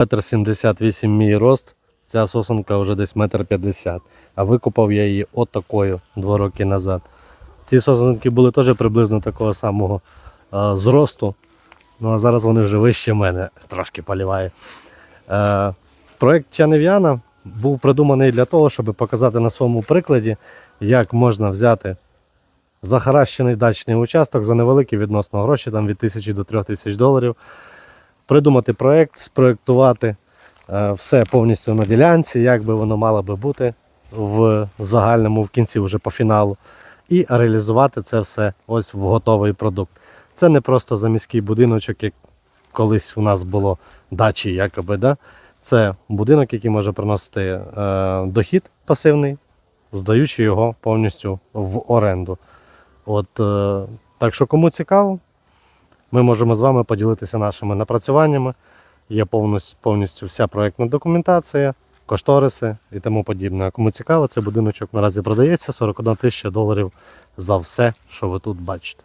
Метр 78 мій рост. Ця сосонка вже десь метр 50. А викупав я її отакою два роки назад. Ці сосонки були теж приблизно такого самого е, зросту. Ну а зараз вони вже вище мене, трошки поліває. Е, проект Чанев'яна був придуманий для того, щоб показати на своєму прикладі, як можна взяти захаращений дачний участок за невеликі відносно гроші, там від 1000 до 3000 доларів, придумати проект, спроектувати е, все повністю на ділянці, як би воно мало би бути в загальному, в кінці вже по фіналу, і реалізувати це все ось в готовий продукт. Це не просто заміський будиночок, як колись у нас було дачі, якоби. Да? Це будинок, який може приносити е, дохід пасивний, здаючи його повністю в оренду. От, е, так що, кому цікаво, ми можемо з вами поділитися нашими напрацюваннями. Є повністю, повністю вся проєктна документація, кошториси і тому подібне. Кому цікаво, цей будиночок наразі продається 41 тисяча доларів за все, що ви тут бачите.